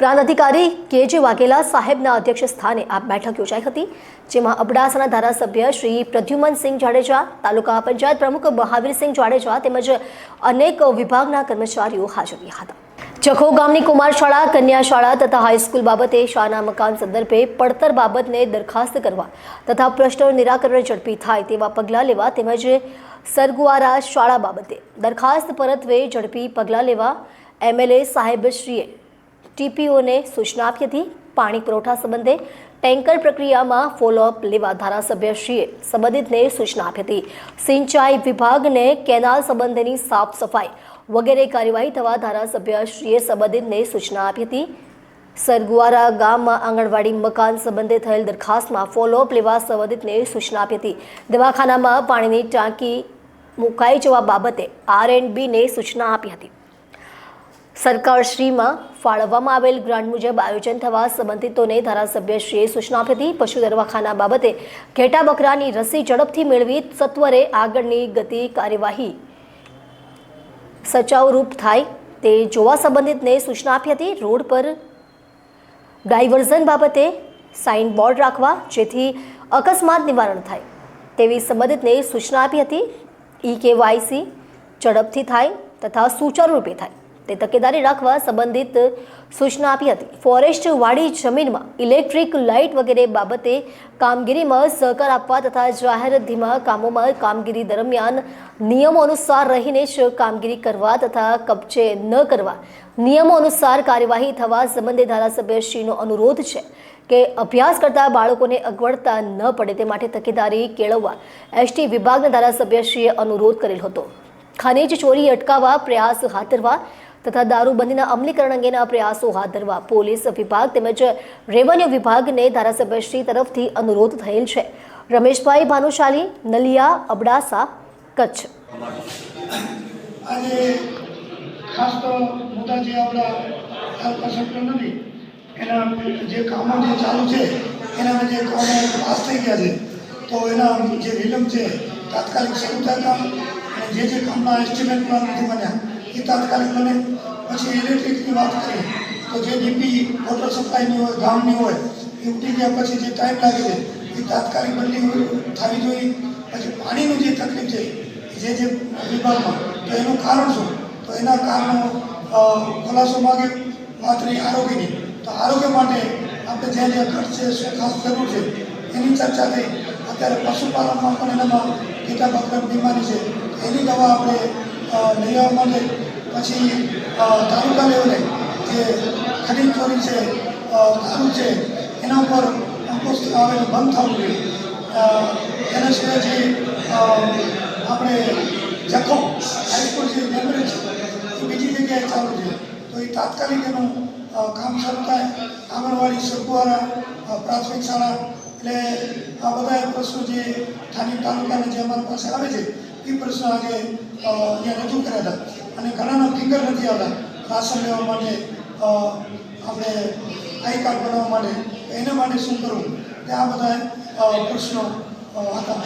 પ્રાંત અધિકારી કે જે વાઘેલા સાહેબના અધ્યક્ષ સ્થાને આ બેઠક યોજાઈ હતી, જેમાં અબડાસાના ધારાસભ્ય શ્રી પ્રદ્યુમનસિંહ જાડેજા, તાલુકા પંચાયત પ્રમુખ મહાવીરસિંહ જાડેજા તેમજ અનેક વિભાગના કર્મચારીઓ હાજર રહ્યા હતા. જખો ગામની કુમાર શાળા કન્યા શાળા તથા હાઈસ્કૂલ બાબતે શાળાના મકાન સંદર્ભે પડતર બાબતને દરખાસ્ત કરવા તથા પ્રશ્નો નિરાકરણ ઝડપી થાય તેવા પગલાં લેવા તેમજ સરગુઆરા શાળા બાબતે દરખાસ્ત પરત્વે ઝડપી પગલાં લેવા એમએલએ સાહેબશ્રીએ ટીપીઓને સૂચના આપી હતી. પાણી પુરવઠા સંબંધે ટેન્કર પ્રક્રિયામાં ફોલોઅપ લેવા ધારાસભ્યશ્રીએ સંબંધિતને સૂચના આપી હતી. સિંચાઈ વિભાગને કેનાલ સંબંધેની સાફ સફાઈ વગેરે કાર્યવાહી થવા ધારાસભ્યશ્રીએ સંબંધિતને સૂચના આપી હતી. સરગુવારા ગામમાં આંગણવાડી મકાન સંબંધે થયેલ દરખાસ્તમાં ફોલોઅપ લેવા સંબંધિતને સૂચના આપી હતી. દવાખાનામાં પાણીની ટાંકી મુકાઈ જવા બાબતે આર એન્ડ બીને સૂચના આપી હતી. સરકારશ્રીમાં ફાળવવામાં આવેલ ગ્રાન્ટ મુજબ આયોજન થવા સંબંધિતોને ધારાસભ્યશ્રીએ સૂચના આપી હતી. પશુ દરવાખાના બાબતે ઘેટા બકરાની રસી ઝડપથી મેળવી સત્વરે આગળની ગતિ કાર્યવાહી સચાઉરૂપ થાય તે જોવા સંબંધિતને સૂચના આપી હતી. રોડ પર ડાયવર્ઝન બાબતે સાઇન બોર્ડ રાખવા જેથી અકસ્માત નિવારણ થાય તેવી સંબંધિતને સૂચના આપી હતી. ઈ કેવાયસી ઝડપથી થાય તથા સુચારુરૂપે થાય. તે તકેદારી રાખવા સંબંધિત સૂચના આપી હતી. ફોરેસ્ટ વાડી જમીનમાં ઇલેક્ટ્રિક લાઇટ વગેરે બાબતે કામગીરીમાં સહકાર આપવા તથા જાહેર ધીમા કામોમાં કામગીરી દરમિયાન નિયમો અનુસાર રહીને જ કામગીરી કરવા તથા કબજે ન કરવા નિયમો અનુસાર કાર્યવાહી થવા સંબંધે ધારાસભ્યશ્રીનો અનુરોધ છે કે અભ્યાસ કરતા બાળકોને અગવડતા ન પડે તે માટે તકેદારી કેળવવા એસટી વિભાગના ધારાસભ્યશ્રીએ અનુરોધ કરેલ હતો. ખનીજ ચોરી અટકાવવા પ્રયાસ હાથ ધરવા તથા દારૂબંધીના અમલીકરણ અંગેના પ્રયાસો હાથ ધરવા પોલીસ વિભાગ તેમજ રેવન્યુ વિભાગને ધારાસભ્યશ્રી તરફથી અનુરોધ થયેલ છે. રમેશભાઈ ભાનુશાલી, નલિયા, અબડાસા, કચ્છ. આજે ખાસ તો મોટા જે આપણા સેક્ટર નથી, એના જે કામો જે ચાલુ છે, એના જે કામો પાસ થઈ ગયા છે, તો એના જે વિલંબ છે, તાત્કાલિક શરૂ થયા કામ, અને જે જે કામના એસ્ટિમેટ પ્લાન નથી બન્યા, એ તાત્કાલિક બને. પછી ઇલેક્ટ્રિકની વાત કરીએ તો જે ડીપી વોટર સપ્લાયની હોય, ગામની હોય, એ ઉઠી ગયા પછી જે ટાઈમ લાગે છે, એ તાત્કાલિક બદલી થવી જોઈએ. પછી પાણીનું જે તકલીફ છે જે જે વિભાગમાં, તો એનું કારણ શું? તો એના કારણો ખુલાસો માગે, વાત રહી આરોગ્યની. તો આરોગ્ય માટે આપણે જ્યાં જ્યાં ઘટ છે, શું ખાસ જરૂર છે, એની ચર્ચા થઈ. અત્યારે પશુપાલનમાં પણ એનામાં કેટલા બકરમ બીમારી છે. એની દવા આપણે લઈ આવવા માટે પછી તાલુકા લેવલે જે ખનીજ ચોરી છે દારૂ છે, એના ઉપર અંકુશ આવેલું બંધ થવું જોઈએ. એના સિવાય જે આપણે જખો હાઈસ્કૂલ જે મેમરી છે, એ બીજી જગ્યાએ ચાલુ છે. તો એ તાત્કાલિક એનું કામ શરૂ થાય. આંગણવાડી સરગુવારા પ્રાથમિક શાળા, એટલે આ બધા પ્રશ્નો જે સ્થાનિક તાલુકાને જે અમારી પાસે આવે છે, એ પ્રશ્નો આજે અહીંયા રજૂ કર્યા હતા. અને ઘણાના ફિંગર નથી આવતા. રાશન લેવા માટે આપણે આઈ કાર્ડ બનાવવા માટે. એના માટે શું કરવું? તે આ બધા પ્રશ્નો હતા.